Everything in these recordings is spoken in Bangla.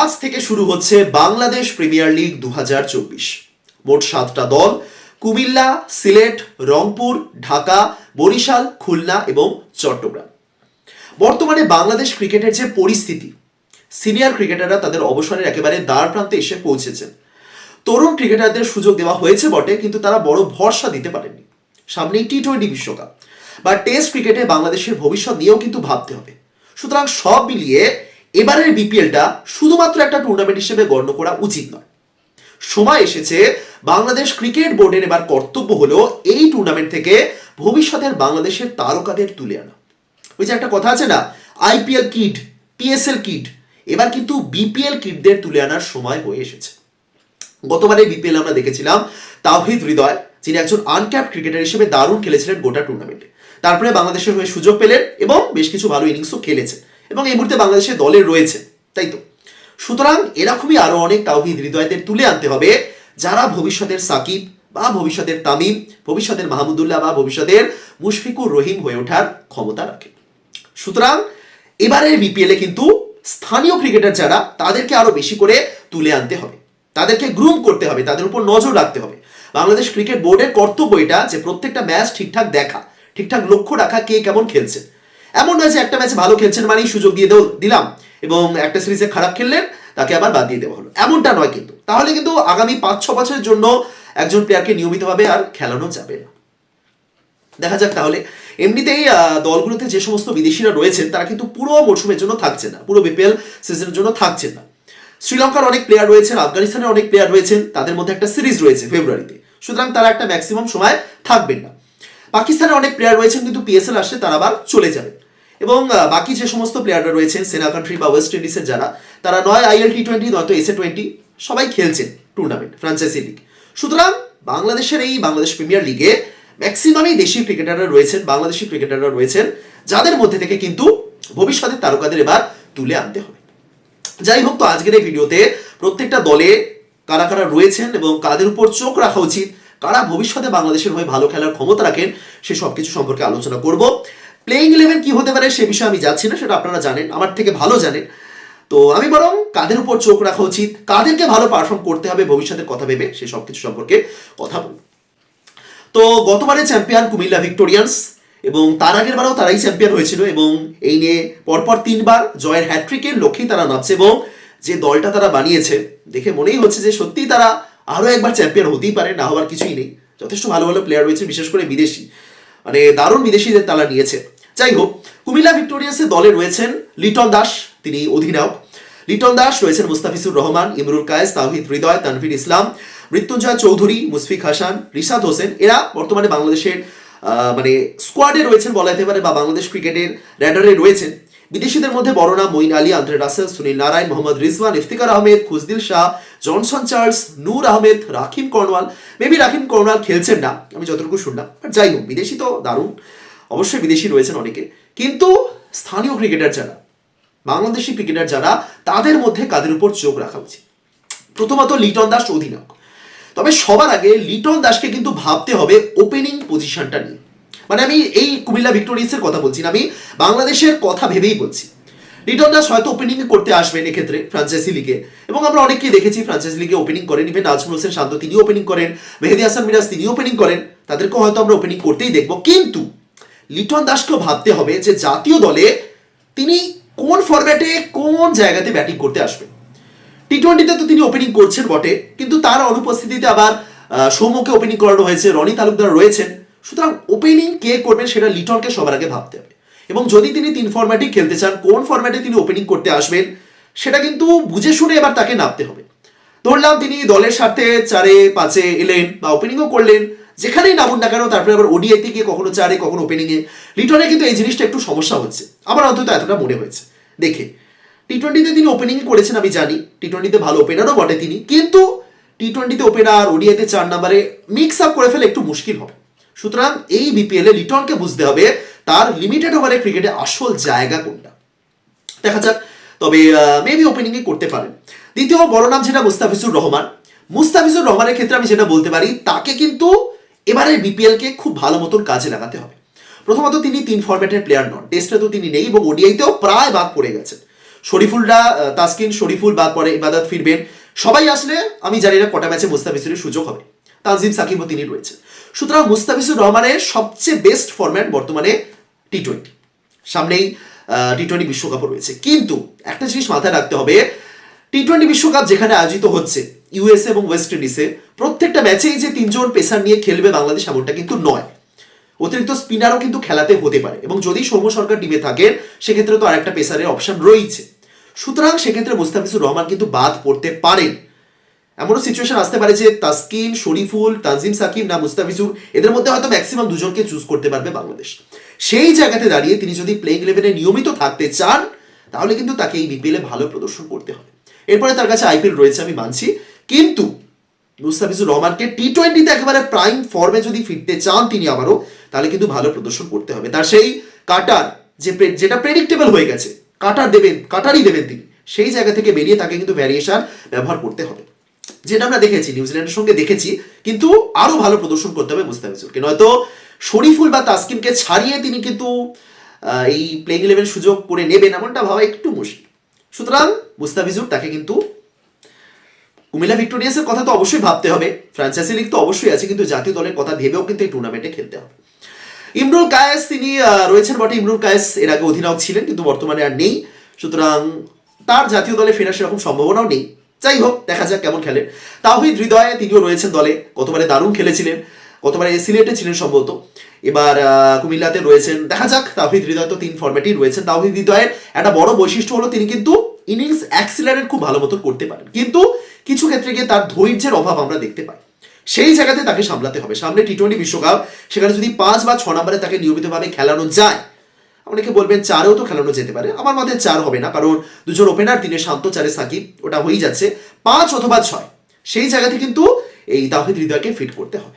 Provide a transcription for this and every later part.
আজ থেকে শুরু হচ্ছে বাংলাদেশ প্রিমিয়ার লিগ দুহাজার চব্বিশ। মোট সাতটা দল, কুমিল্লা, সিলেট, রংপুর, ঢাকা, বরিশাল, খুলনা এবং চট্টগ্রাম। বর্তমানে বাংলাদেশ ক্রিকেটের যে পরিস্থিতি, সিনিয়র ক্রিকেটাররা তাদের অবসরের একেবারে দ্বার প্রান্তে এসে পৌঁছেছেন। তরুণ ক্রিকেটারদের সুযোগ দেওয়া হয়েছে বটে, কিন্তু তারা বড় ভরসা দিতে পারেননি। সামনেই টি টোয়েন্টি বিশ্বকাপ। বা টেস্ট ক্রিকেটে বাংলাদেশের ভবিষ্যৎ নিয়েও কিন্তু ভাবতে হবে। সুতরাং সব মিলিয়ে এবারের বিপিএলটা শুধুমাত্র একটা টুর্নামেন্ট হিসেবে গণ্য করা উচিত নয়। সময় এসেছে বাংলাদেশ ক্রিকেট বোর্ডের এবার কর্তব্য হলো এই টুর্নামেন্ট থেকে ভবিষ্যতের বাংলাদেশের তারকাদের তুলে আনা। ওই যে একটা কথা আছে না আইপিএল কিট পিএসএল কিট এবার কিন্তু বিপিএল কিটদের তুলে আনার সময় হয়ে এসেছে। গতবারে বিপিএল আমরা দেখেছিলাম তাওহিদ হৃদয়, যিনি একজন আনক্যাপ ক্রিকেটার হিসেবে দারুণ খেলেছিলেন গোটা টুর্নামেন্টে তারপরে বাংলাদেশের হয়ে সুযোগ পেলেন এবং বেশ কিছু ভালো ইনিংসও খেলেছেন। এবং এই মুহূর্তে বাংলাদেশের দলে রয়েছে, তাই তো? সুতরাং এরকমই আরও অনেক তাওহিদ হৃদয়দের তুলে আনতে হবে, যারা ভবিষ্যতের সাকিব বা ভবিষ্যতের তামিম, ভবিষ্যতের মাহমুদুল্লাহ বা ভবিষ্যতের মুশফিকুর রহিম হয়ে ওঠার ক্ষমতা রাখে। সুতরাং এবারের বিপিএলে কিন্তু স্থানীয় ক্রিকেটার যারা, তাদেরকে আরও বেশি করে তুলে আনতে হবে। তাদেরকে গ্রুম করতে হবে, তাদের উপর নজর রাখতে হবে। বাংলাদেশ ক্রিকেট বোর্ডের কর্তব্য এটা যে প্রত্যেকটা ম্যাচ ঠিকঠাক দেখা, ঠিকঠাক লক্ষ্য রাখা কে কেমন খেলছে। এমন নয় যে একটা ম্যাচ ভালো খেলছেন মানেই সুযোগ দিয়ে দিলাম এবং একটা সিরিজে খারাপ খেললেন, তাকে আবার বাদ দিয়ে দেওয়া হলো। এমনটা নয় কিন্তু। তাহলে কিন্তু আগামী পাঁচ, ছ বছরের জন্য একজন প্লেয়ারকে নিয়মিতভাবে আর খেলানো যাবে না। দেখা যাক তাহলে। এমনিতেই দলগুলোতে যে সমস্ত বিদেশিরা রয়েছেন, তারা কিন্তু পুরো মরশুমের জন্য থাকছে না। পুরো বিপিএল সিজনের জন্য থাকছেন না। শ্রীলঙ্কার অনেক প্লেয়ার রয়েছেন, আফগানিস্তানের অনেক প্লেয়ার রয়েছেন, তাদের মধ্যে একটা সিরিজ রয়েছে ফেব্রুয়ারিতে। সুতরাং তারা একটা ম্যাক্সিমাম সময় থাকবেন না। পাকিস্তানের অনেক প্লেয়ার রয়েছেন, কিন্তু পিএসএল আসলে তারা আবার চলে যাবেন এবং বাকি যে সমস্ত প্লেয়াররা রয়েছেন সেনা কান্ট্রি বা ওয়েস্ট ইন্ডিজের যারা, তারা নয় আইএল টি টোয়েন্টি নয়তো এসএ টোয়েন্টি সবাই খেলছেন টুর্নামেন্ট ফ্রাঞ্চাইজি লিগ সুতরাং বাংলাদেশের এই বাংলাদেশ প্রিমিয়ার লিগে ম্যাক্সিমামই দেশি ক্রিকেটাররা রয়েছেন, বাংলাদেশি ক্রিকেটাররা রয়েছেন, যাদের মধ্যে থেকে কিন্তু ভবিষ্যতের তারকাদের এবার তুলে আনতে হবে। যাই হোক তো, আজকের এই ভিডিওতে প্রত্যেকটা দলে কারা কারা রয়েছেন এবং কাদের উপর চোখ রাখা উচিত, কারা ভবিষ্যতে বাংলাদেশের হয়ে ভালো খেলার ক্ষমতা রাখেন, সে সব কিছু সম্পর্কে আলোচনা করব। প্লেইং ইলেভেন কি হতে পারে সে বিষয়ে আমি যাচ্ছি না, সেটা আপনারা জানেন, আমার থেকে ভালো জানেন। তো আমি বরং কাদের উপর চোখ রাখা উচিত কাদেরকে ভালো পারফর্ম করতে হবে, ভবিষ্যতের কথা ভেবে সে সব কিছু সম্পর্কে কথা বলব তো গতবারে চ্যাম্পিয়ন কুমিল্লা ভিক্টোরিয়ান্স এবং তার আগের বারেও তারাই চ্যাম্পিয়ন হয়েছিল, এবং এই নিয়ে পরপর তিনবার জয়ের হ্যাট্রিকের লক্ষ্যেই তারা নামছে, এবং যে দলটা তারা বানিয়েছে, দেখে মনেই হচ্ছে যে সত্যিই তারা আরও একবার চ্যাম্পিয়ন হতেই পারে, না হওয়ার কিছুই নেই। যথেষ্ট ভালো ভালো প্লেয়ার রয়েছে বিশেষ করে বিদেশি। মানে দারুণ বিদেশিদের তালা নিয়েছে। যাই হোক কুমিল্লা ভিক্টোরিয়াসে দলে রয়েছেন লিটন দাস, তিনি অধিনায়ক। লিটন দাস রয়েছেন মুস্তাফিজুর রহমান, ইমরুল কায়েস তাহিদ হৃদয়, তানভীর ইসলাম, মৃত্যুঞ্জয় চৌধুরী মুসফিক হাসান, রিশাদ হোসেন। এরা বর্তমানে বাংলাদেশের মানে স্কোয়াডে রয়েছেন বলা যেতে পারে বা বাংলাদেশ ক্রিকেটের র্যাডারে রয়েছেন। বিদেশিদের মধ্যে বড় নাম Moeen Ali, Andre Russell, Sunil Narine, Mohammad Rizwan, Iftikhar Ahmed, Khushdil Shah, Johnson Charles, Noor Ahmad, Rahkeem Cornwall maybe Rahkeem Cornwall খেলছেন না, আমি যতটুকু শুনলাম। আর যাই হোক, বিদেশি তো দারুণ। অবশ্যই বিদেশি রয়েছেন অনেকে। কিন্তু স্থানীয় ক্রিকেটার যারা, বাংলাদেশি ক্রিকেটার যারা, তাদের মধ্যে কাদের উপর চোখ রাখা উচিত? প্রথমত লিটন দাস অধিনায়ক। তবে সবার আগে লিটন দাসকে কিন্তু ভাবতে হবে ওপেনিং পজিশনটা নিয়ে। মানে আমি এই কুমিল্লা ভিক্টোরিয়ান্সের কথা বলছি না, আমি বাংলাদেশের কথা ভেবেই বলছি। লিটন দাস হয়তো ওপেনিং করতে আসবেন এক্ষেত্রে ফ্রাঞ্চাইজি লিগে এবং আমরা অনেককেই দেখেছি ফ্রাঞ্চাইজি লিগে ওপেনিং করেন ইভেন নাজমুল হোসেন শান্ত তিনি ওপেনিং করেন মেহেদি হাসান মিরাজ তিনি ওপেনিং করেন, তাদেরকেও হয়তো আমরা ওপেনিং করতেই দেখব। কিন্তু লিটন দাসকেও ভাবতে হবে যে জাতীয় দলে তিনি কোন ফরম্যাটে কোন জায়গাতে ব্যাটিং করতে আসবেন। টি টোয়েন্টিতে তো তিনি ওপেনিং করছেন বটে, কিন্তু তার অনুপস্থিতিতে আবার সৌম্যকে ওপেনিং করানো হয়েছে, রনি তালুকদার রয়েছেন। সুতরাং ওপেনিং কে করবেন সেটা লিটনকে সবার আগে ভাবতে হবে। এবং যদি তিনি তিন ফরম্যাটই খেলতে চান, কোন ফরম্যাটে তিনি ওপেনিং করতে আসবেন, সেটা কিন্তু বুঝে শুনে এবার তাকে নামতে হবে। ধরলাম তিনি দলের সাথে চারে পাঁচে এলেন বা ওপেনিংও করলেন, যেখানেই নামুন না কেন, তারপরে আবার ওডিআইতে গিয়ে কখনো চারে, কখনো ওপেনিংয়ে লিটনে কিন্তু এই জিনিসটা একটু সমস্যা হচ্ছে। আমার অন্তত এতটা মনে হয়েছে। দেখে টি টোয়েন্টিতে তিনি ওপেনিং করেছেন আমি জানি টি টোয়েন্টিতে ভালো ওপেনারও বটে তিনি, কিন্তু টি টোয়েন্টিতে ওপেনার ওডিআইতে চার নাম্বারে মিক্স আপ করে ফেলে একটু মুশকিল হবে। সুতরাং এই বিপিএল এ লিটনকে বুঝতে হবে তার লিমিটেড ওভারে ক্রিকেটে আসল জায়গা কোনটা। দেখা যাক, তবে মেবি ওপেনিংয়ে করতে পারেন। দ্বিতীয় বড় নাম যেটা মুস্তাফিজুর রহমান। মুস্তাফিজুর রহমানের ক্ষেত্রে আমি যেটা বলতে পারি, তাকে কিন্তু এবারের বিপিএলকে খুব ভালো মতন কাজে লাগাতে হবে। প্রথমত তিনি তিন ফরম্যাটের প্লেয়ার নন। টেস্টে তো তিনি নেই, এবং ওডিআইতেও প্রায় বাদ পড়ে গেছেন। শরীফুলরা তাসকিন, শরীফুল বা পরে ইবাদত ফিরবেন। সবাই আসলে, আমি জানি না কটা ম্যাচে মুস্তাফিজুরের সুযোগ হবে। তানজিম সাকিবও তিনি রয়েছেন। সুতরাং মুস্তাফিজুর রহমানের সবচেয়ে বেস্ট ফরম্যাট বর্তমানে টি টোয়েন্টি সামনেই টি টোয়েন্টি বিশ্বকাপও রয়েছে। কিন্তু একটা জিনিস মাথায় রাখতে হবে টি টোয়েন্টি বিশ্বকাপ যেখানে আয়োজিত হচ্ছে ইউএসএ এবং ওয়েস্ট ইন্ডিজে প্রত্যেকটা ম্যাচেই যে তিনজন পেসার নিয়ে খেলবে বাংলাদেশ এমনটা কিন্তু নয়। অতিরিক্ত স্পিনারও কিন্তু খেলাতে হতে পারে এবং যদি সৌম্য সরকার টিমে থাকে, সেক্ষেত্রে তো আরেকটা পেসারের অপশন রয়েছে। সুতরাং সেক্ষেত্রে মুস্তাফিজুর রহমান কিন্তু বাদ পড়তে পারেন। এমনও সিচুয়েশন আসতে পারে যে তাসকিন, শরীফুল, তানজিম সাকিব না মুস্তাফিজুর, এদের মধ্যে হয়তো ম্যাক্সিমাম দুজনকে চুজ করতে পারবে বাংলাদেশ। সেই জায়গাতে দাঁড়িয়ে তিনি যদি প্লেইং ইলেভেনে নিয়মিত থাকতে চান, তাহলে কিন্তু তাকে এই বিপিএলে ভালো প্রদর্শন করতে হবে। এরপরে তার কাছে আইপিএল রয়েছে আমি মানছি। কিন্তু মুস্তাফিজুর রহমানকে টি টোয়েন্টিতে একেবারে প্রাইম ফর্মে যদি ফিরতে চান তিনি আবারও, তাহলে কিন্তু ভালো প্রদর্শন করতে হবে। তার সেই কাটার যে যেটা প্রেডিক্টেবল হয়ে গেছে, কাটার দেবেন, কাটারই দেবেন তিনি, সেই জায়গা থেকে বেরিয়ে তাকে কিন্তু ভ্যারিয়েশন ব্যবহার করতে হবে। যেটা আমরা দেখেছি নিউজিল্যান্ডের সঙ্গে দেখেছি, কিন্তু আরও ভালো প্রদর্শন করতে হবে মুস্তাফিজুরকে নয়তো শরীফুল বা তাসকিনকে ছাড়িয়ে তিনি কিন্তু এই প্লেইং ইলেভেন সুযোগ করে নেবেন এমনটা ভাবা একটু মুশকিল। সুতরাং মুস্তাফিজুর তাকে কিন্তু কুমিল্লা ভিক্টোরিয়ান্সের কথা তো অবশ্যই ভাবতে হবে ফ্র্যাঞ্চাইজি লিগ তো অবশ্যই আছে, কিন্তু জাতীয় দলের কথা ভেবেও কিন্তু এই টুর্নামেন্টে খেলতে হবে। ইমরুল কায়েস, তিনি রয়েছেন বটে। ইমরুল কায়েস এর আগে অধিনায়ক ছিলেন, কিন্তু বর্তমানে আর নেই। সুতরাং তার জাতীয় দলে ফেরার সেরকম সম্ভাবনাও নেই। যাই হোক, দেখা যাক কেমন খেলেন তাহিদ হৃদয়ে তিনিও রয়েছেন দলে। গতবারে দারুণ খেলেছিলেন। গতবারে সিলেটে ছিলেন সম্ভবত। এবার কুমিল্লাতে রয়েছেন। দেখা যাক তাহিদ হৃদয় তো তিন ফর্ম্যাটেই রয়েছেন। তাহিদ হৃদয়ের একটা বড় বৈশিষ্ট্য হলো তিনি কিন্তু ইনিংস অ্যাক্সিলারেট খুব ভালো মতো করতে পারেন। কিন্তু কিছু ক্ষেত্রে গিয়ে তার ধৈর্যের অভাব আমরা দেখতে পাই। সেই জায়গাতে তাকে সামলাতে হবে। সামনে টি টোয়েন্টি বিশ্বকাপ, সেখানে যদি পাঁচ বা ছ নম্বরে তাকে নিয়মিতভাবে খেলানো যায় অনেকে বলবেন চারেও তো খেলানো যেতে পারে। আমার মতে চার হবে না, কারণ দুজন ওপেনার তিনি শান্ত চারে সাকিব, ওটা হয়েই যাচ্ছে। পাঁচ অথবা ছয়, সেই জায়গাতে কিন্তু এই তাহিদ হৃদয়কে ফিট করতে হবে।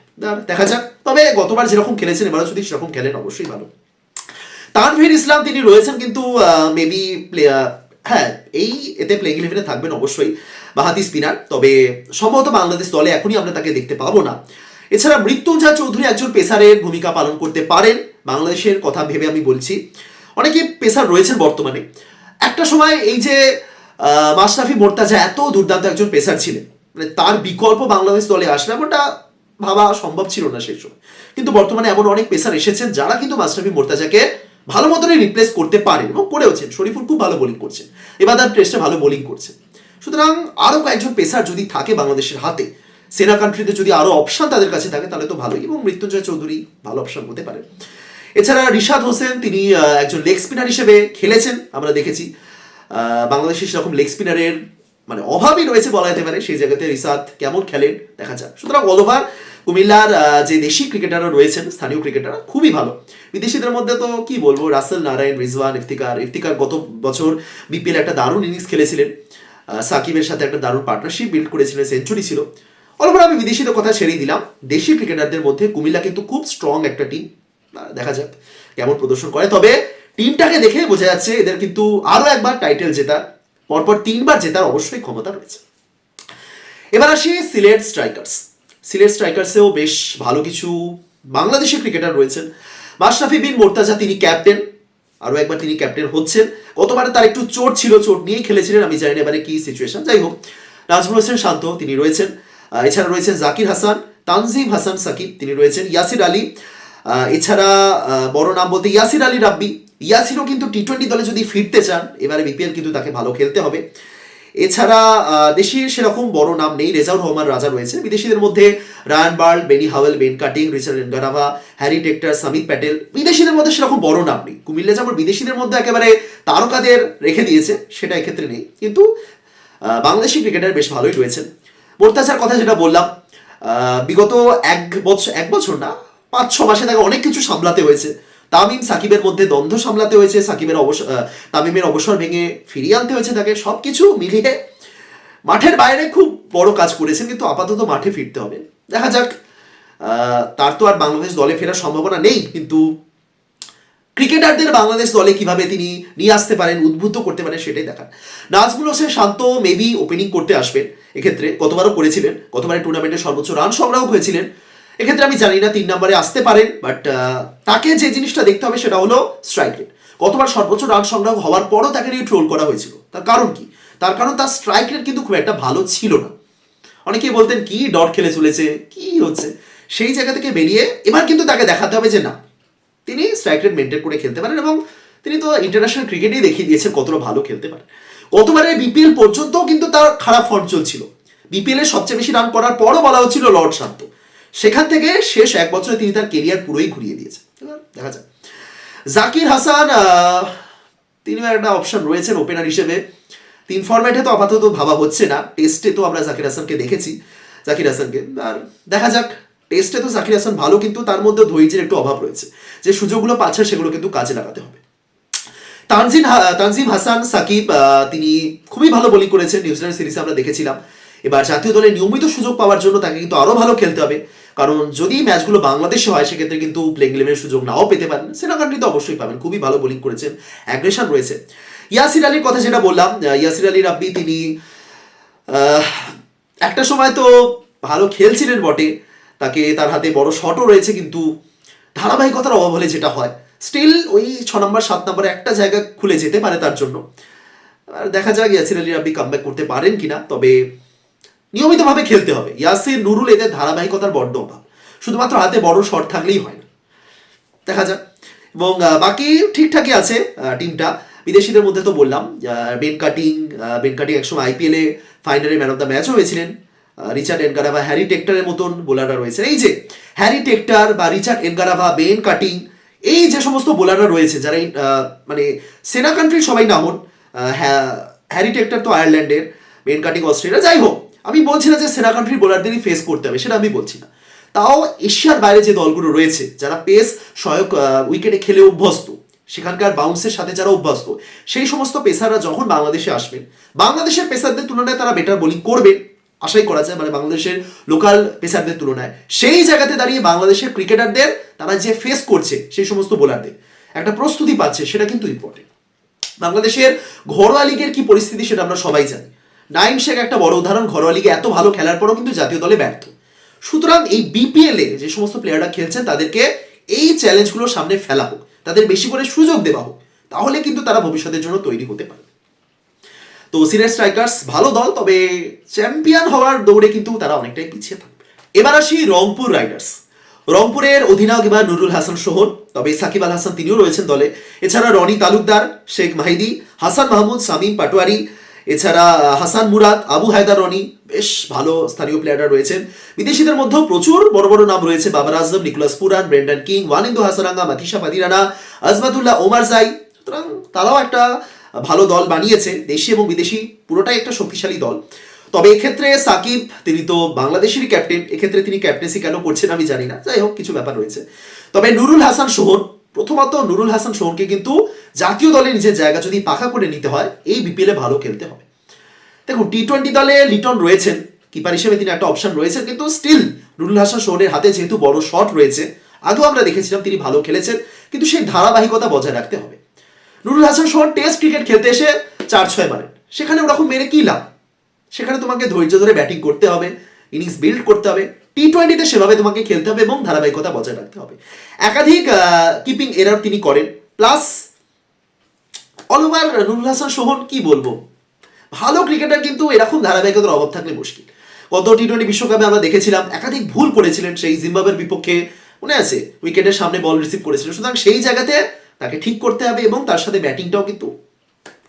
দেখা যাক। তবে গতবার যেরকম খেলেছেন, এবারও যদি সেরকম খেলেন, অবশ্যই ভালো। তানভীর ইসলাম, তিনি রয়েছেন কিন্তু মেবি হ্যাঁ এই এতে প্লেইং ইলেভেনে থাকবেন অবশ্যই বাহাতি স্পিনার তবে সম্ভবত বাংলাদেশ দলে এখনই আমরা তাকে দেখতে পাবো না। এছাড়া মৃত্যুঞ্জয় চৌধুরী একজন পেসারের ভূমিকা পালন করতে পারেন। বাংলাদেশের কথা ভেবে আমি বলছি, অনেকে পেসার রয়েছেন বর্তমানে। একটা সময় এই যে মাশরাফি মোর্তাজা এত দুর্দান্ত একজন পেসার ছিলেন। মানে তার বিকল্প বাংলাদেশ দলে আসবে এমনটা ভাবা সম্ভব ছিল না সেই সময়। কিন্তু বর্তমানে এমন অনেক পেসার এসেছেন যারা কিন্তু মাশরাফি মোর্তাজাকে ভালো মতনই রিপ্লেস করতে পারেন এবং করেওছেন। শরীফুল খুব ভালো বোলিং করছেন। এবার তার টেস্টে ভালো বোলিং করছেন। সুতরাং আরও কয়েকজন পেসার যদি থাকে বাংলাদেশের হাতে, সেনা কান্ট্রিতে যদি আরও অপশন তাদের কাছে থাকে, তাহলে তো ভালোই এবং মৃত্যুঞ্জয় চৌধুরী ভালো অপশন হতে পারে। এছাড়া রিশাদ হোসেন তিনি একজন লেগ স্পিনার হিসেবে খেলেছেন আমরা দেখেছি। আহ, বাংলাদেশের সেরকম লেগ স্পিনারের মানে অভাবই রয়েছে বলা যেতে পারে সেই জায়গাতে রিসাদ কেমন খেলেন দেখা যাক। সুতরাং অল ওভার কুমিল্লার যে দেশি ক্রিকেটাররা রয়েছেন স্থানীয় ক্রিকেটাররা খুবই ভালো। বিদেশিদের মধ্যে তো কি বলব রাসেল নারায়ণ রিজওয়ান ইফতিকার। ইফতিকার গত বছর বিপিএল একটা দারুণ ইনিংস খেলেছিলেন। সাকিবের সাথে একটা দারুণ পার্টনারশিপ বিল্ড করেছিলেন সেঞ্চুরি ছিল। অল ওভার আমি বিদেশিদের কথা ছেড়েই দিলাম। দেশি ক্রিকেটারদের মধ্যে কুমিল্লা কিন্তু খুব স্ট্রং একটা টিম দেখা যাক কেমন প্রদর্শন করে। তবে টিমটাকে দেখে বোঝা যাচ্ছে এদের কিন্তু আরও একবার টাইটেল জেতার, পরপর তিনবার জেতার অবশ্যই ক্ষমতা রয়েছে। এবার আসি সিলেট স্ট্রাইকার্স সিলেট স্ট্রাইকার্সেও বেশ ভালো কিছু বাংলাদেশের ক্রিকেটার রয়েছেন। মাশরাফি বিন মোর্তাজা তিনি ক্যাপ্টেন আরও একবার তিনি ক্যাপ্টেন হচ্ছেন। গতবারে তার একটু চোট ছিল, চোট নিয়েই খেলেছিলেন, আমি জানি এবারে কি সিচুয়েশন যাই হোক, নাজমুল হোসেন শান্ত তিনি রয়েছেন। এছাড়া রয়েছেন জাকির হাসান, তানজিম হাসান সাকিব তিনি রয়েছেন। ইয়াসির আলী এছাড়া বড় নাম বলতে ইয়াসির আলী রাব্বি। ইয়াসিরও কিন্তু টি টোয়েন্টি দলে যদি ফিরতে চান এবারে বিপিএল কিন্তু তাকে ভালো খেলতে হবে। এছাড়া আহ, দেশি সেরকম বড় নাম নেই রেজাউর রহমান রাজা রয়েছে। বিদেশিদের মধ্যে Ryan Burl Benny Howell Ben Cutting Richard Ngarava Harry Tector Samit Patel বিদেশিদের মধ্যে সেরকম বড় নাম নেই। কুমিল্লা যেমন বিদেশিদের মধ্যে একেবারে তারকাদের রেখে দিয়েছে সেটা এক্ষেত্রে নেই। কিন্তু বাংলাদেশি ক্রিকেটার বেশ ভালোই রয়েছেন। মোর্তাজার কথা যেটা বললাম বিগত এক বছর এক বছর না পাঁচ ছ মাসে তাকে অনেক কিছু সামলাতে হয়েছে। তামিম সাকিবের মধ্যে দ্বন্দ্ব সামলাতে হয়েছে, সাকিবের অবসর তামিমের অবসর ভেঙে ফিরিয়ে আনতে হয়েছে তাকে। সব কিছু মিলিয়ে মাঠের বাইরে খুব বড় কাজ করেছেন, কিন্তু আপাতত মাঠে ফিরতে হবে। দেখা যাক তার তো আর বাংলাদেশ দলে ফেরার সম্ভাবনা নেই, কিন্তু ক্রিকেটারদের বাংলাদেশ দলে কীভাবে তিনি নিয়ে আসতে পারেন, উদ্বুদ্ধ করতে পারেন সেটাই দেখার। নাজমুল হোসেন শান্ত মেবি ওপেনিং করতে আসবেন, এক্ষেত্রে গতবারও করেছিলেন গতবারে টুর্নামেন্টে সর্বোচ্চ রান সংগ্রাহক হয়েছিলেন। এক্ষেত্রে আমি জানি না তিন নম্বরে আসতে পারেন বাট তাকে যে জিনিসটা দেখতে হবে সেটা হলো স্ট্রাইক রেট গতবার সর্বোচ্চ রান সংগ্রহ হওয়ার পরও তাকে নিয়ে ট্রোল করা হয়েছিল। তার কারণ কি? তার কারণ তার স্ট্রাইক রেট কিন্তু খুব একটা ভালো ছিল না। অনেকেই বলতেন, কি ডট খেলে চলেছে? কি হচ্ছে? সেই জায়গা থেকে বেরিয়ে এবার কিন্তু তাকে দেখাতে হবে যে না, তিনি স্ট্রাইক রেট মেনটেন করে খেলতে পারেন এবং তিনি তো ইন্টারন্যাশনাল ক্রিকেটেই দেখিয়ে দিয়েছেন কতটা ভালো খেলতে পারেন। গতবারে বিপিএল পর্যন্তও কিন্তু তার খারাপ ফর্ম চলছিল। বিপিএল এর সবচেয়ে বেশি রান করার পরও বলা হচ্ছিল লর্ড শান্ত। সেখান থেকে শেষ এক বছরে তিনি তার কেরিয়ার পুরোই ঘুরিয়ে দিয়েছে দেখা যাক। জাকির হাসান তিনিও একটা অপশন রয়েছেন ওপেনার হিসেবে। তিন ফরম্যাটে তো আপাতত ভাবা হচ্ছে না। টেস্টে তো আমরা জাকির হাসানকে দেখেছি। জাকির হাসানকে। আর দেখা যাক। টেস্টে তো জাকির হাসান ভালো, কিন্তু তার মধ্যে ধৈর্যের একটু অভাব রয়েছে। যে সুযোগগুলো পাচ্ছে সেগুলো কিন্তু কাজে লাগাতে হবে। তানজিন তানজিম হাসান, সাকিব তিনি খুবই ভালো বোলিং করেছেন। নিউজিল্যান্ড সিরিজে আমরা দেখেছিলাম। এবার জাতীয় দলে নিয়মিত সুযোগ পাওয়ার জন্য তাকে কিন্তু আরও ভালো খেলতে হবে। কারণ যদি ম্যাচগুলো বাংলাদেশে হয়, সেক্ষেত্রে কিন্তু প্লেইং ইলেভেনের সুযোগ নাও পেতে পারেন। সেনা কান্ট্রি তো অবশ্যই পাবেন। খুবই ভালো বোলিং করেছেন। অ্যাগ্রেশন রয়েছে। ইয়াসির আলীর কথা যেটা বললাম ইয়াসির আলী রাব্বি তিনি একটা সময় তো ভালো খেলছিলেন বটে। তাকে তার হাতে বড় শটও রয়েছে কিন্তু ধারাবাহিকতার অভাব হলে যেটা হয় স্টিল ওই ছ নম্বর সাত নম্বরে একটা জায়গা খুলে যেতে পারে তার জন্য। দেখা যাক ইয়াসির আলী রাব্বি কামব্যাক করতে পারেন কিনা। তবে নিয়মিতভাবে খেলতে হবে। ইয়াসির নুরুল এদের ধারাবাহিকতার বড্ড অভাব। শুধুমাত্র হাতে বড় শট থাকলেই হয় না। দেখা যাক। এবং বাকি ঠিকঠাকই আছে টিমটা। বিদেশিদের মধ্যে তো বললাম বেন কাটিং বেন কাটিং একসময় আইপিএলে ফাইনালে ম্যান অফ দ্য ম্যাচও হয়েছিলেন। রিচার্ড এনগারাভা, হ্যারি টেক্টারের মতন বোলাররা রয়েছে এই যে, হ্যারি টেক্টার বা রিচার্ড এনগারাভা বেন কাটিং এই যে সমস্ত বোলাররা রয়েছে, যারা মানে সেনা কান্ট্রির সবাই না হন হ্যা- হ্যারি টেক্টার তো আয়ারল্যান্ডের বেন কাটিং অস্ট্রেলিয়া যাই হোক আমি বলছি না যে সেরা কান্ট্রির বোলারদেরই ফেস করতে হবে, সেটা আমি বলছি না। তাও এশিয়ার বাইরে যে দলগুলো রয়েছে, যারা পেস সহায়ক উইকেটে খেলে অভ্যস্ত, সেখানকার বাউন্সের সাথে যারা অভ্যস্ত, সেই সমস্ত পেসাররা যখন বাংলাদেশে আসবেন, বাংলাদেশের পেসারদের তুলনায় তারা বেটার বোলিং করবেন, আশাই করা যায় মানে বাংলাদেশের লোকাল পেসারদের তুলনায়। সেই জায়গাতে দাঁড়িয়ে বাংলাদেশের ক্রিকেটারদের তারা যে ফেস করছে, সেই সমস্ত বোলারদের, একটা প্রস্তুতি পাচ্ছে, সেটা কিন্তু ইম্পর্টেন্ট বাংলাদেশের ঘরোয়া লিগের কি পরিস্থিতি, সেটা আমরা সবাই জানি। নাইম শেখ একটা বড় উদাহরণ, ঘরোয়া লিগে এত ভালো খেলার পরও কিন্তু জাতীয় দলে ব্যর্থ। সুতরাং এই বিপিএল যে সমস্ত প্লেয়াররা খেলছেন, তাদেরকে এই চ্যালেঞ্জগুলোর সামনে ফেলা হোক, তাদের বেশি করে সুযোগ দেওয়া হোক, তাহলে কিন্তু তারা ভবিষ্যতের জন্য তৈরি হতে পারে। তো সিনিয়র স্ট্রাইকার্স ভালো দল, তবে চ্যাম্পিয়ন হওয়ার দৌড়ে কিন্তু তারা অনেকটাই পিছিয়ে থাকবে এবার আসি রংপুর রাইডার্স রংপুরের অধিনায়ক এবার নুরুল হাসান সোহন, তবে সাকিব আল হাসান তিনিও রয়েছেন দলে। এছাড়া রনি তালুকদার, শেখ মাহিদি, হাসান মাহমুদ সামিম পাটোয়ারি এছাড়া হাসান মুরাদ, আবু হায়দার রনি, বেশ ভালো স্থানীয় প্লেয়াররা রয়েছেন। বিদেশিদের মধ্যেও প্রচুর বড় বড় নাম রয়েছে। Babar Azam, Nicholas Pooran, Brandon King, Wanindu Hasaranga Matheesha Pathirana Azmatullah Omarzai. সুতরাং তারাও একটা ভালো দল বানিয়েছে, দেশি এবং বিদেশি, পুরোটাই একটা শক্তিশালী দল। তবে এক্ষেত্রে সাকিব, তিনি তো বাংলাদেশেরই ক্যাপ্টেন এক্ষেত্রে তিনি ক্যাপ্টেন্সি কেন করছেন আমি জানি না। যাই হোক, কিছু ব্যাপার রয়েছে। তবে নুরুল হাসান সোহন প্রথমত নুরুল হাসান সোহনকে কিন্তু জাতীয় দলে নিজের জায়গা যদি পাকা করে নিতে হয়, এই বিপিএলে ভালো খেলতে হবে। দেখুন টি টোয়েন্টি দলে লিটন রয়েছেন কিপার হিসেবে তিনি একটা অপশন রয়েছেন, কিন্তু স্টিল নুরুল হাসান সোহনের হাতে যেহেতু বড় শট রয়েছে আগেও আমরা দেখেছিলাম তিনি ভালো খেলেছেন, কিন্তু সেই ধারাবাহিকতা বজায় রাখতে হবে। নুরুল হাসান সোহন টেস্ট ক্রিকেট খেলতে এসে চার ছয় মারেন। সেখানে ওরকম মেরে কি লাভ? সেখানে তোমাকে ধৈর্য ধরে ব্যাটিং করতে হবে ইনিংস বিল্ড করতে হবে। টি টোয়েন্টিতে সেভাবে তোমাকে খেলতে হবে এবং ধারাবাহিকতা বজায় রাখতে হবে। একাধিক কিপিং এরার তিনি করেন। Plus all over Nurul Hasan Sohan, কি বলব? ভালো ক্রিকেটার কিন্তু এরকম ধারাবাহিকতার অভাব থাকলে মুশকিল। গত টি টোয়েন্টি বিশ্বকাপে আমরা দেখেছিলাম, একাধিক ভুল করেছিলেন সেই জিম্বাবের বিপক্ষে। মনে আছে? উইকেটের সামনে বল রিসিভ করেছিলেন সুতরাং সেই জায়গাতে তাকে ঠিক করতে হবে এবং তার সাথে ব্যাটিংটাও কিন্তু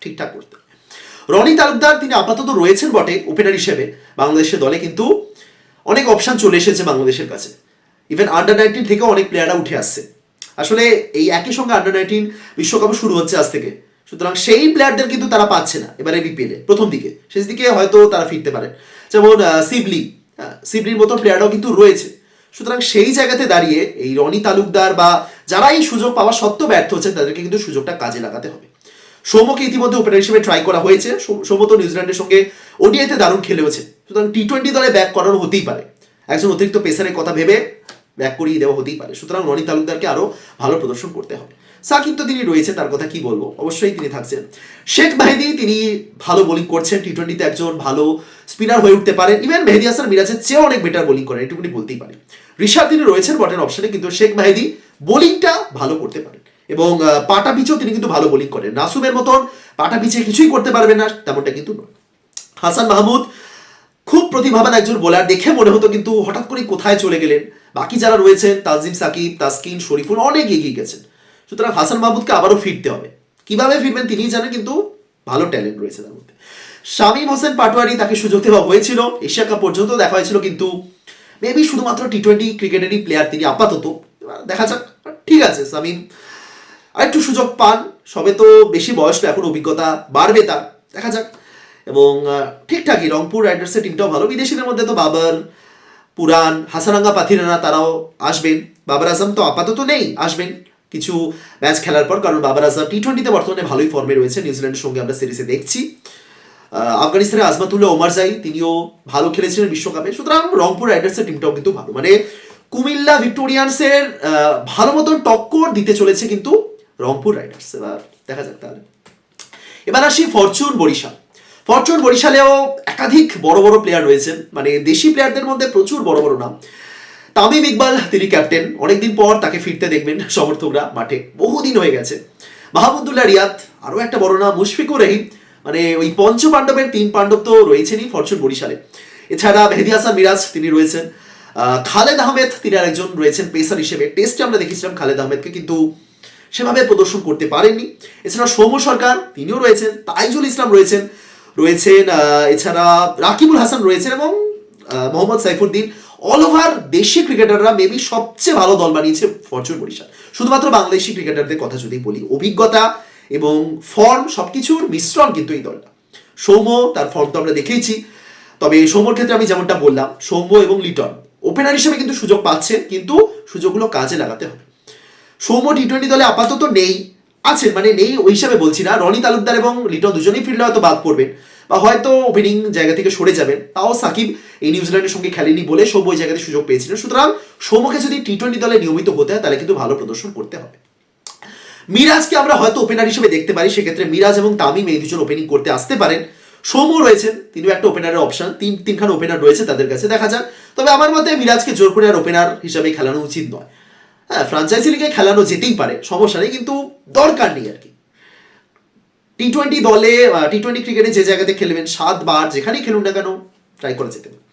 ঠিকঠাক করতে হবে। রনি তালুকদার, তিনি আপাতত রয়েছেন বটে ওপেনার হিসেবে। বাংলাদেশের দলে কিন্তু অনেক অপশন চলে এসেছে বাংলাদেশের কাছে। ইভেন আন্ডার নাইনটিন থেকেও অনেক প্লেয়াররা উঠে আসছে। আসলে এই একই সঙ্গে আন্ডার নাইনটিন বিশ্বকাপ শুরু হচ্ছে আজ থেকে। সুতরাং সেই প্লেয়ারদের কিন্তু তারা পাচ্ছে না এবারে বিপিএল প্রথম দিকে। শেষ দিকে হয়তো তারা ফিরতে পারে যেমন সিবলি সিবলির মতো প্লেয়াররাও কিন্তু রয়েছে। সুতরাং সেই জায়গাতে দাঁড়িয়ে এই রনি তালুকদার বা যারা এই সুযোগ পাওয়া সত্ত্বেও ব্যর্থ হচ্ছেন, তাদেরকে কিন্তু সুযোগটা কাজে লাগাতে হবে। সৌমকে ইতিমধ্যে ওপেনার হিসেবে ট্রাই করা হয়েছে। সৌ- সৌম্য তো নিউজিল্যান্ডের সঙ্গে ওডিআইতে দারুণ খেলেওছে। সুতরাং টি টোয়েন্টি দলে ব্যাক করানো হতেই পারে। একজন অতিরিক্ত পেসারের কথা ভেবে ব্যাক করিয়ে দেওয়া হতেই পারে। সুতরাং রনি তালুকদারকে আরও ভালো প্রদর্শন করতে হবে। সাকিব তো তিনি রয়েছে, তার কথা কি বলব? অবশ্যই তিনি থাকছেন। শেখ মেহেদি, তিনি ভালো বোলিং করছেন। টি টোয়েন্টিতে একজন ভালো স্পিনার হয়ে উঠতে পারেন। ইভেন মেহেদি হাসান মিরাজের চেয়েও অনেক বেটার বোলিং করেন, এটুকুনি বলতেই পারি। ঋষাদ তিনি রয়েছেন বটেন অপশনে কিন্তু শেখ মেহেদি বোলিংটা ভালো করতে পারেন। এবং পাটা পিচেও তিনি কিন্তু ভালো বোলিং করেন। নাসুমের মতন পাটা পিচে কিছুই করতে পারবে না, তেমনটা কিন্তু নয়। হাসান মাহমুদ খুব প্রতিভাবান একজন বোলার দেখে মনে হতো কিন্তু হঠাৎ করে কোথায় চলে গেলেন। বাকি যারা রয়েছেন তাজিম সাকিব, তাসকিন, শরীফুল, অনেক এগিয়ে গেছেন। সুতরাং হাসান মাহমুদকে আবারও ফিরতে হবে। কীভাবে ফিরবেন তিনিই জানেন কিন্তু ভালো ট্যালেন্ট রয়েছে তার মধ্যে। শামীম হোসেন পাটোয়ারি তাকে সুযোগ দেওয়া হয়েছিল। এশিয়া কাপ পর্যন্ত দেখা হয়েছিল কিন্তু মেবি শুধুমাত্র টি টোয়েন্টি ক্রিকেটেরই প্লেয়ার তিনি আপাতত। দেখা যাক। ঠিক আছে, শামীম, আরেকটু সুযোগ পান। সবে তো বেশি বয়স, এখন অভিজ্ঞতা বাড়বে তার। দেখা যাক। এবং ঠিকঠাকই রংপুর রাইডার্সের টিমটাও ভালো। বিদেশিদের মধ্যে তো বাবার, পুরান, হাসারাঙ্গা পাথিরানা তারাও আসবেন। বাবার আজম তো আপাতত নেই, আসবেন। কিছু ম্যাচ খেলার পর, কারণ বাবার আজম টি টোয়েন্টিতে বর্তমানে ভালোই ফর্মে রয়েছে, নিউজিল্যান্ডের সঙ্গে আমরা সিরিজে দেখছি। আফগানিস্তানের আজমাতুল্লাহ ওমার জাই, তিনিও ভালো খেলেছিলেন বিশ্বকাপে। সুতরাং রংপুর রাইডার্সের টিমটাও কিন্তু ভালো। মানে কুমিল্লা ভিক্টোরিয়ানসের ভালো মতন টক্কর দিতে চলেছে কিন্তু রংপুর রাইডার্স। এবার দেখা যাক তাহলে। এবার আসি ফরচুন বরিশাল। ফরচুন বরিশালেও একাধিক বড় বড় প্লেয়ার রয়েছেন মানে দেশি প্লেয়ারদের মধ্যে প্রচুর বড় বড় নাম। তামিম ইকবাল, তিনি ক্যাপ্টেন অনেকদিন পর তাকে ফিরতে দেখবেন সমর্থকরা মাঠে। বহুদিন হয়ে গেছে। মাহমুদুল্লাহ রিয়াদ, আরও একটা বড় নাম, মুশফিকুর রহিম। মানে ওই পঞ্চ পাণ্ডবের তিন পাণ্ডব তো রয়েছেনই ফরচুন বরিশালে। এছাড়া মেহেদি হাসান মিরাজ, তিনি রয়েছেন। খালেদ আহমেদ, তিনি আরেকজন রয়েছেন পেসার হিসেবে। টেস্টে আমরা দেখেছিলাম খালেদ আহমেদকে কিন্তু সেভাবে প্রদর্শন করতে পারেননি। এছাড়া সৌম্য সরকার, তিনিও রয়েছেন। তাইজুল ইসলাম রয়েছেন। রয়েছেন এছাড়া রাকিবুল হাসান রয়েছেন এবং মোহাম্মদ সাইফুদ্দিন। অল ওভার দেশি ক্রিকেটাররা মেবি সবচেয়ে ভালো দল বানিয়েছে ফরচুন বরিশাল। শুধুমাত্র বাংলাদেশি ক্রিকেটারদের কথা যদি বলি, অভিজ্ঞতা এবং ফর্ম সবকিছুর মিশ্রণ কিন্তু এই দলটা। সৌম্য, তার ফর্ম তো আমরা দেখেইছি। তবে সৌম্যর ক্ষেত্রে আমি যেমনটা বললাম, সৌম্য এবং লিটন। ওপেনার হিসেবে কিন্তু সুযোগ পাচ্ছে কিন্তু সুযোগগুলো কাজে লাগাতে হবে। সৌম্য টি টোয়েন্টি দলে আপাতত নেই। আছেন মানে নেই, ওই হিসাবে বলছি না। রনি তালুকদার এবং লিটন দুজনেই ফিরলে হয়তো বাদ পড়বেন। বা হয়তো ওপেনিং জায়গা থেকে সরে যাবেন। তাও সাকিব এই নিউজিল্যান্ডের সঙ্গে খেলেনি বলে সৌম্য ওই জায়গাতে সুযোগ পেয়েছিলেন। সুতরাং সৌম্যকে যদি টি টোয়েন্টি দলে নিয়মিত হতে হয়, তাহলে কিন্তু ভালো প্রদর্শন করতে হবে। মিরাজকে আমরা হয়তো ওপেনার হিসেবে দেখতে পারি। সেক্ষেত্রে মিরাজ এবং তামিম এই দুজন ওপেনিং করতে আসতে পারেন। সৌম্য রয়েছেন, তিনিও একটা ওপেনারের অপশন তিন, তিনখান ওপেনার রয়েছে তাদের কাছে, দেখা যাক। তবে আমার মতে মিরাজকে জোর করে আর ওপেনার হিসাবে খেলানো উচিত নয়। হ্যাঁ ফ্রাঞ্চাইজি লিগে খেলানো যেতেই পারে, সমস্যা নেই, কিন্তু দরকার নেই আর কি। টি টোয়েন্টি দলে টি টোয়েন্টি ক্রিকেটে যে জায়গাতে খেলবেন, সাতবার যেখানেই খেলুন না কেন ট্রাই করা যেতে পারে।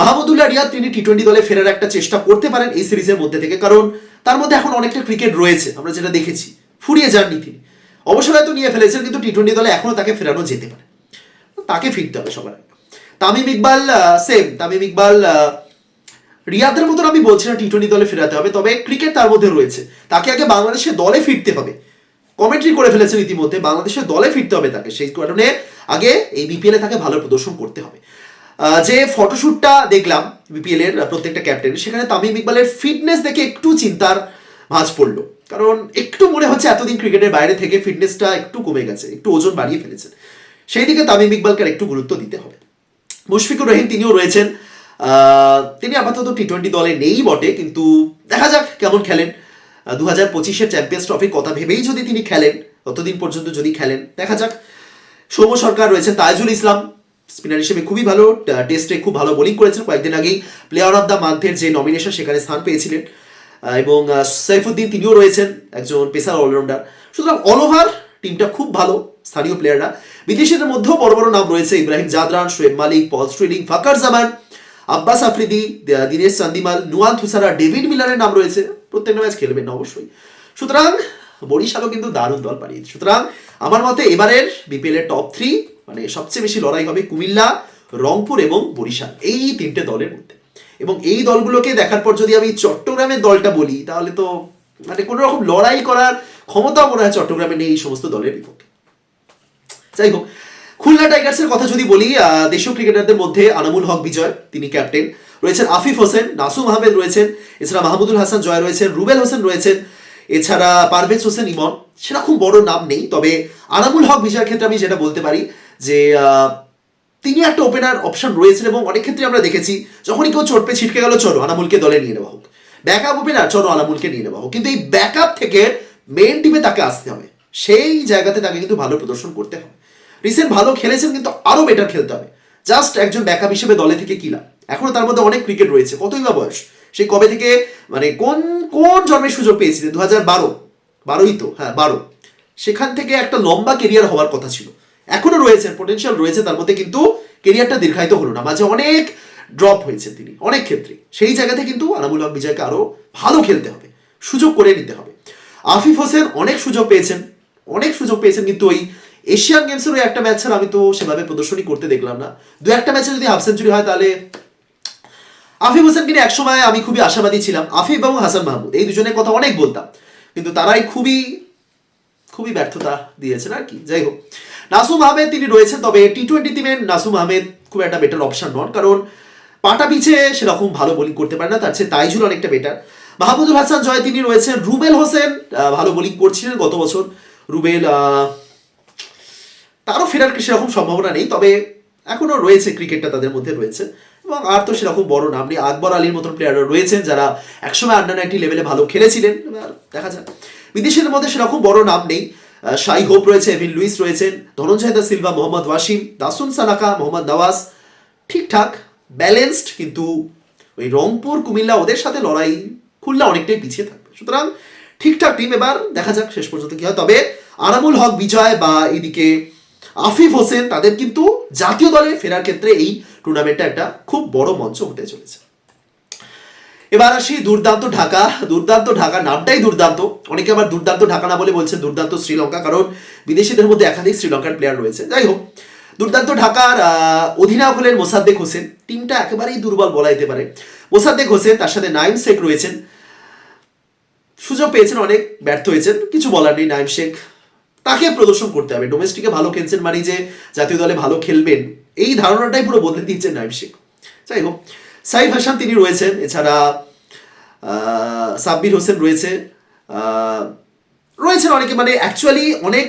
মাহমুদুল্লাহ রিয়াদ, তিনি টি টোয়েন্টি দলে ফেরার একটা চেষ্টা করতে পারেন এই সিরিজের মধ্যে থেকে, কারণ তার মধ্যে এখন অনেকটা ক্রিকেট রয়েছে, আমরা যেটা দেখেছি। ফুরিয়ে যাননি তিনি। অবসর হয়তো নিয়ে ফেলেছেন, কিন্তু টি টোয়েন্টি দলে এখনও তাকে ফেরানো যেতে পারে। তাকে ফিরতে হবে সবার তামিম ইকবাল সেম তামিম ইকবাল রিয়াদের মতন আমি বলছি না টি টোয়েন্টি দলে ফেরাতে হবে, তবে ক্রিকেট তার মধ্যে রয়েছে। তাকে আগে বাংলাদেশের দলে ফিরতে হবে। কমেন্ট্রি করে ফেলেছেন ইতিমধ্যে বাংলাদেশের দলে ফিরতে হবে তাকে। সেই কারণে আগে এই বিপিএলে তাকে ভালো প্রদর্শন করতে হবে। যে ফটোশ্যুটটা দেখলাম বিপিএল এর প্রত্যেকটা ক্যাপ্টেন সেখানে তামিম ইকবালের ফিটনেস দেখে একটু চিন্তার ভাঁজ পড়ল। কারণ একটু মনে হচ্ছে এতদিন ক্রিকেটের বাইরে থেকে ফিটনেসটা একটু কমে গেছে, একটু ওজন বাড়িয়ে ফেলেছেন। সেই দিকে তামিম ইকবালকে একটু গুরুত্ব দিতে হবে। মুশফিকুর রহিম তিনিও রয়েছেন তিনি আপাতত টি টোয়েন্টি দলে নেই বটে, কিন্তু দেখা যাক কেমন খেলেন। দু হাজার পঁচিশের চ্যাম্পিয়ন্স ট্রফির কথা ভেবেই যদি তিনি খেলেন, ততদিন পর্যন্ত যদি খেলেন, দেখা যাক। সৌম্য সরকার রয়েছেন তাইজুল ইসলাম স্পিনার হিসেবে খুবই ভালো টেস্টে খুব ভালো বোলিং করেছেন। কয়েকদিন আগেই প্লেয়ার অফ দ্য মান্থের যে নমিনেশন সেখানে স্থান পেয়েছিলেন। এবং সৈফুদ্দিন তিনিও রয়েছেন একজন পেসার অলরাউন্ডার সুতরাং অল ওভার টিমটা খুব ভালো, স্থানীয় প্লেয়াররা বিদেশিদের মধ্যেও বড় বড় নাম রয়েছে Ibrahim Zadran Shoaib Malik, Paul Stirling, Fakhar Zaman. Abbas Afridi Dinesh Chandimal, Nuwan Thushara, David মিলারের নাম রয়েছে। প্রত্যেকটা ম্যাচ খেলবেন অবশ্যই। সুতরাং, বরিশালও কিন্তু দারুণ দল পাঠিয়েছে সুতরাং, আমার মতে এবারের বিপিএল এর টপ থ্রি মানে সবচেয়ে বেশি লড়াই হবে কুমিল্লা, রংপুর এবং বরিশাল। এই তিনটে দলের মধ্যে। এবং এই দলগুলোকে দেখার পর যদি আমি চট্টগ্রামের দলটা বলি, তাহলে তো মানে কোনো রকম লড়াই করার ক্ষমতাও মনে হয় চট্টগ্রামে নেই এই সমস্ত দলের বিপক্ষে। যাই হোক খুলনা টাইগার্সের কথা যদি বলি দেশীয় ক্রিকেটারদের মধ্যে আনামুল হক বিজয়, তিনি ক্যাপ্টেন। রয়েছেন আফিফ হোসেন, নাসুম আহমেদ রয়েছেন, এছাড়া মাহমুদুল হাসান জয় রয়েছেন, রুবেল হোসেন রয়েছেন, এছাড়া পারভেজ হোসেন ইমন। খুব বড় নাম নেই, তবে আনামুল হক বিজয়ের ক্ষেত্রে আমি যেটা বলতে পারি যে তিনি একটা ওপেনার অপশন রয়েছেন এবং অনেক ক্ষেত্রে আমরা দেখেছি, যখনই কেউ চোট পেয়ে ছিটকে গেল, চলো আনামুলকে দলে নিয়ে নেওয়া হোক। ব্যাকআপ ওপেনার চলো আনামুলকে নিয়ে নেওয়া হোক। কিন্তু এই ব্যাকআপ থেকে মেন টিমে তাকে আসতে হবে। সেই জায়গাতে তাকে কিন্তু ভালো প্রদর্শন করতে হবে। রিসেন্ট ভালো খেলেছেন কিন্তু আরও বেটার খেলতে হবে। জাস্ট একজন ব্যাকআপ হিসেবে দলে থেকে কিলা এখনও তার মধ্যে অনেক ক্রিকেট রয়েছে। কতই বা বয়স? সেই কবে থেকে মানে কোন কোন জন্মের সুযোগ পেয়েছিলেন? দু হাজার বারো। বারোই তো হ্যাঁ বারো। সেখান থেকে একটা লম্বা কেরিয়ার হওয়ার কথা ছিল। এখনও রয়েছে পোটেনশিয়াল রয়েছে, তার মধ্যে কিন্তু কেরিয়ারটা দীর্ঘায়িত হলো না। মাঝে অনেক ড্রপ হয়েছে তিনি, অনেক ক্ষেত্রে। সেই জায়গাতে কিন্তু আনামুল হক বিজয়কে আরও ভালো খেলতে হবে। সুযোগ করে নিতে হবে। আফিফ হোসেন অনেক সুযোগ পেয়েছেন। অনেক সুযোগ পেয়েছেন কিন্তু ওই এশিয়ান গেমসের ওই একটা ম্যাচ ছাড়া আমি তো সেভাবে প্রদর্শনী করতে দেখলাম না। দু একটা ম্যাচে যদি হাফ সেঞ্চুরি হয় তাহলে আফিফ হোসেনকে নিয়ে একসময় আমি খুবই আশাবাদী ছিলাম, আফিফ এবং হাসান মাহমুদ। এই দুজনের কথা অনেক বলতাম, কিন্তু তারাই খুবই খুবই ব্যর্থতা দিয়েছেন আর কি। যাই হোক, নাসুম আহমেদ তিনি রয়েছেন, তবে টি টোয়েন্টি টিমে নাসুম আহমেদ খুব একটা বেটার অপশন নন, কারণ পাটা পিছে সেরকম ভালো বোলিং করতে পারে না, তার চেয়ে তাইজুল অনেকটা বেটার মাহমুদুল হাসান জয়, তিনি রয়েছেন রুবেল হোসেন ভালো বোলিং করছিলেন গত বছর। রুবেল তারও ফেরার কি সেরকম সম্ভাবনা নেই, তবে এখনও রয়েছে, ক্রিকেটটা তাদের মধ্যে রয়েছে। এবং আর তো সেরকম বড় নাম নেই। আকবর আলীর মতন প্লেয়াররা রয়েছেন যারা একসময় আন্ডার নাইনটি লেভেলে ভালো খেলেছিলেন। এবার দেখা যাক। বিদেশিদের মধ্যে সেরকম বড় নাম নেই। শাই হোপ রয়েছে, এভিন লুইস রয়েছেন ধনঞ্জয় দা সিলভা, মোহাম্মদ ওয়াসিম, দাসুন সানাকা, মোহাম্মদ নওয়াজ। ঠিকঠাক ব্যালেন্সড কিন্তু ওই রংপুর, কুমিল্লা, ওদের সাথে লড়াই খুলনা অনেকটাই পিছিয়ে থাকবে। সুতরাং ঠিকঠাক টিম এবার দেখা যাক, শেষ পর্যন্ত কি হয়। তবে আনামুল হক বিজয় বা এদিকে আফিফ হোসেন তাদের কিন্তু জাতীয় দলে ফেরার ক্ষেত্রে এই টুর্নামেন্টটা একটা খুব বড় মঞ্চ হতে চলেছে। এবার আসি দুর্দান্ত ঢাকা। দুর্দান্ত ঢাকা নামটাই দুর্দান্ত। অনেকে আবার দুর্দান্ত ঢাকা না বলে বলছে দুর্দান্ত শ্রীলঙ্কা, কারণ বিদেশিদের মধ্যে একাধিক শ্রীলঙ্কার প্লেয়ার রয়েছে। যাই হোক, দুর্দান্ত ঢাকার অধিনায়ক হলেন মোসাদ্দেক হোসেন। টিমটা একেবারেই দুর্বল বলা যেতে পারে। মোসাদ্দেক হোসেন, তার সাথে নাইম শেখ রয়েছেন। সুযোগ পেয়েছেন, অনেক ব্যর্থ হয়েছেন। কিছু বলার নেই, নাইম শেখ। তাকে প্রদর্শন করতে হবে। ডোমেস্টিকে ভালো খেলছেন মানে যে জাতীয় দলে ভালো খেলবেন, এই ধারণাটাই পুরো বদলে দিচ্ছেন নাইম শেখ। যাই হোক, সাইফ হাসান তিনি রয়েছেন, এছাড়া সাব্বির হোসেন রয়েছে রয়েছেন অনেকে মানে অ্যাকচুয়ালি অনেক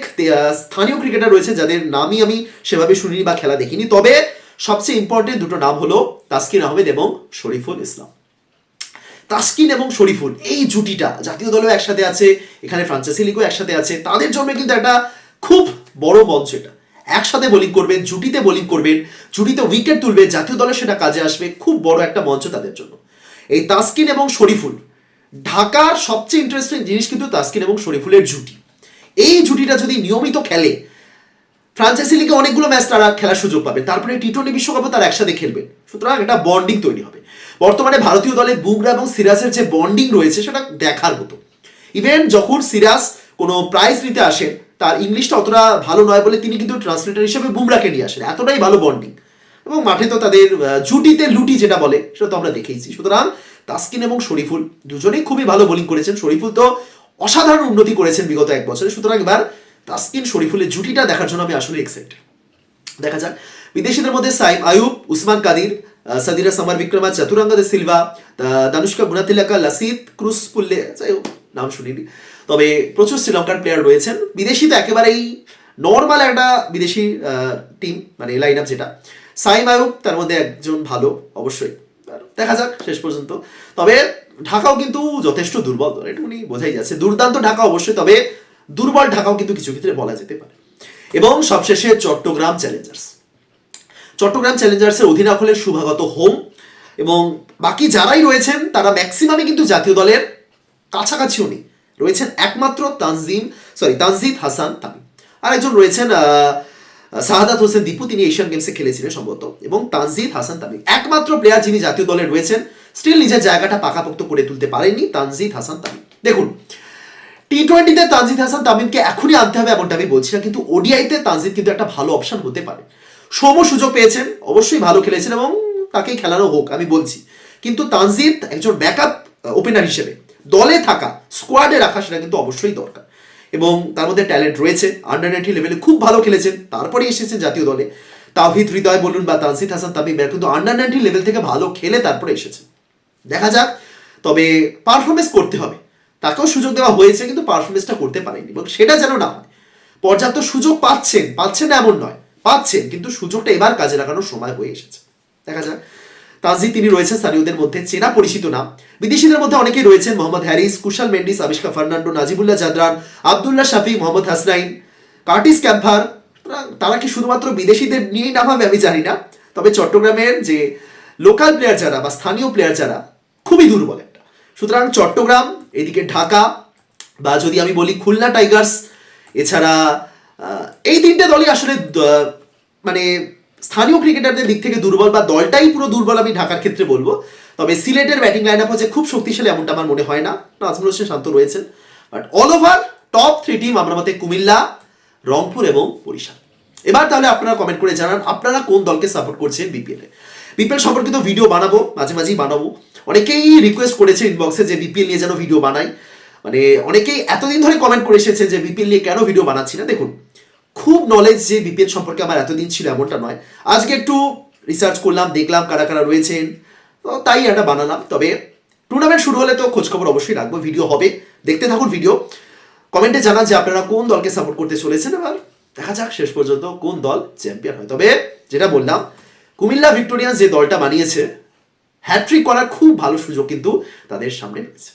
স্থানীয় ক্রিকেটার রয়েছে যাদের নামই আমি সেভাবে শুনিনি বা খেলা দেখিনি। তবে সবচেয়ে ইম্পর্টেন্ট দুটো নাম হলো তাসকিন আহমেদ এবং শরীফুল ইসলাম। তাসকিন এবং শরীফুল, এই জুটিটা। জাতীয় দলেও একসাথে আছে, এখানে ফ্রান্সাইসি লিগও একসাথে আছে। তাদের জন্য কিন্তু একটা খুব বড় মঞ্চ এটা। একসাথে বোলিং করবেন, জুটিতে বোলিং করবেন, জুটিতে উইকেট তুলবে জাতীয় দলে সেটা কাজে আসবে। খুব বড় একটা মঞ্চ তাদের জন্য। এই তাসকিন এবং শরীফুল, ঢাকার সবচেয়ে ইন্টারেস্টিং জিনিস কিন্তু তাসকিন এবং শরীফুলের জুটি। এই জুটিটা যদি নিয়মিত খেলে ফ্রান্সাইসি লিগে অনেকগুলো ম্যাচ তারা খেলার সুযোগ পাবে। তারপরে টি টোয়েন্টি বিশ্বকাপে তারা একসাথে খেলবেন সুতরাং একটা বন্ডিং তৈরি হবে। বর্তমানে ভারতীয় দলে বুমরা এবং সিরাজের যে বন্ডিং রয়েছে, সেটা দেখার মতো। ইভেন যখন সিরাজ কোনো প্রাইজ নিতে আসেন, তার ইংলিশটা অতটা ভালো নয় বলে তিনি কিন্তু ট্রান্সলেটার হিসেবে বুমরাকে নিয়ে আসেন। এতটাই ভালো বন্ডিং এবং মাঠে তো তাদের জুটিতে লুটি যেটা বলে, সেটা তো আমরা দেখেইছি। সুতরাং তাসকিন এবং শরীফুল দুজনেই খুবই ভালো বোলিং করেছেন। শরীফুল তো অসাধারণ উন্নতি করেছেন বিগত এক বছরে। সুতরাং এবার তাসকিন শরীফুলের জুটিটা দেখার জন্য আমি আসলে এক্সাইটেড দেখা যাক। বিদেশিদের মধ্যে সাইম, আয়ুব, উসমান কাদির সাদিরা, সামার বিক্রমা চতুরাঙ্গা দে সিলভা দানুষ্কা বুনাতিলাকা লাসিত, ক্রুস পুল্লে, যাই হোক, নাম শুনিনি। তবে প্রচুর শ্রীলঙ্কার প্লেয়ার রয়েছেন। বিদেশি তো একেবারেই নর্মাল একটা বিদেশি টিম মানে লাইন আপ যেটা। সাইম, আয়ুব, তার মধ্যে একজন ভালো, অবশ্যই। দেখা যাক, শেষ পর্যন্ত। তবে ঢাকাও কিন্তু যথেষ্ট দুর্বল দল এটুকুনি বোঝাই যাচ্ছে। দুর্দান্ত ঢাকা অবশ্যই, তবে দুর্বল ঢাকাও কিন্তু কিছু ক্ষেত্রে বলা যেতে পারে। এবং সবশেষে চট্টগ্রাম চ্যালেঞ্জার্স। চট্টগ্রাম চ্যালেঞ্জার্সের অধিনায়ক হলেন শুভাগত হোম এবং বাকি যারাই রয়েছেন, তারা ম্যাক্সিমামই কিন্তু জাতীয় দলের কাছাকাছিও নেই। রয়েছেন একমাত্র তানজিম সরি তানজিদ হাসান তামিম। আর একজন রয়েছেন শাহাদাত হোসেন দীপু, তিনি এশিয়ান গেমসে খেলেছিলেন সম্ভবত। এবং তানজিদ হাসান তামিম, একমাত্র প্লেয়ার যিনি জাতীয় দলে রয়েছেন স্টিল নিজের জায়গাটা পাকাপোক্ত করে তুলতে পারেননি তানজিদ হাসান তামিম। দেখুন টি টোয়েন্টিতে তানজিদ হাসান তামিমকে এখনই আনতে হবে এমনটা আমি বলছি না, কিন্তু ওডিআইতে তানজিদ কিন্তু একটা ভালো অপশন হতে পারে। সম সুযোগ পেয়েছেন, অবশ্যই ভালো খেলেছেন এবং তাকেই খেলানো হোক, আমি বলছি। কিন্তু তানজিদ একজন ব্যাকআপ ওপেনার হিসেবে। দলে থাকা স্কোয়াডে রাখা সেটা কিন্তু অবশ্যই দরকার। এবং তার মধ্যে ট্যালেন্ট রয়েছে আন্ডার নাইনটি লেভেলে খুব ভালো খেলেছেন তারপরে এসেছেন জাতীয় দলে। তাওহিদ হৃদয় বলুন বা তানজিদ হাসান তামিম কিন্তু আন্ডার নাইনটি লেভেল থেকে ভালো খেলে তারপরে এসেছে দেখা যাক, তবে পারফরমেন্স করতে হবে। তাকেও সুযোগ দেওয়া হয়েছে, কিন্তু পারফরমেন্সটা করতে পারেনি। এবং সেটা যেন না হয়, পর্যাপ্ত সুযোগ পাচ্ছেন পাচ্ছেন না এমন নয়, পাচ্ছেন, কিন্তু সুযোগটা এবার কাজে লাগানোর সময় হয়ে এসেছে। দেখা যাক। তাজি তিনি রয়েছেন স্থানীয়দের মধ্যে, চেনা পরিচিত নাম। বিদেশিদের মধ্যে অনেকেই রয়েছেন, মোহাম্মদ হ্যারিস, কুশাল মেন্ডিস আবিষ্কা ফার্নান্ডো, নাজিবুল্লাহ জাদরান, আবদুল্লাহ শাফি, মোহাম্মদ হাসনাইন কার্টিস ক্যাম্পার। তারা- কি শুধুমাত্র বিদেশিদের নিয়েই নামাবে আমি জানি না, তবে চট্টগ্রামের যে লোকাল প্লেয়ার যারা বা স্থানীয় প্লেয়ার যারা, খুবই দুর্বল সুতরাং চট্টগ্রাম, এদিকে ঢাকা, বা যদি আমি বলি খুলনা টাইগার্স, এছাড়া এই তিনটে দলই আসলে মানে স্থানীয় ক্রিকেটারদের দিক থেকে দুর্বল বা দলটাই পুরো দুর্বল আমি ঢাকার ক্ষেত্রে বলব। তবে সিলেটের ব্যাটিং লাইন আপ হচ্ছে খুব শক্তিশালী এমনটা আমার মনে হয় না। নাজমুল হোসেন শান্ত রয়েছেন। But all over top three team আমার মতে কুমিল্লা, রংপুর এবং বরিশাল। এবার তাহলে আপনারা কমেন্ট করে জানান, আপনারা কোন দলকে সাপোর্ট করছেন বিপিএল বিপিএল সম্পর্কিত ভিডিও বানাবো, মাঝে মাঝেই বানাবো। অনেকেই রিকোয়েস্ট করেছে ইনবক্সে যে বিপিএল নিয়ে যেন ভিডিও বানাই। মানে অনেকেই এতদিন ধরে কমেন্ট করে এসেছে যে বিপিএল নিয়ে কেন ভিডিও বানাচ্ছি না। দেখুন, খুব নলেজ যে বিপিএল সম্পর্কে আমার এতদিন ছিল এমনটা নয়। আজকে একটু রিসার্চ করলাম, দেখলাম কারা কারা রয়েছেন। তো তাই এটা বানালাম। তবে টুর্নামেন্ট শুরু হলে তো খোঁজখবর অবশ্যই রাখব। ভিডিও হবে। দেখতে থাকুন ভিডিও কমেন্টে জানান যে আপনারা কোন দলকে সাপোর্ট করতে চলেছেন। এবার দেখা যাক শেষ পর্যন্ত কোন দল চ্যাম্পিয়ন হয়। তবে যেটা বললাম, কুমিল্লা ভিক্টোরিয়ান্স যে দলটা বানিয়েছে হ্যাট্রিক করার খুব ভালো সুযোগ কিন্তু তাদের সামনে রয়েছে।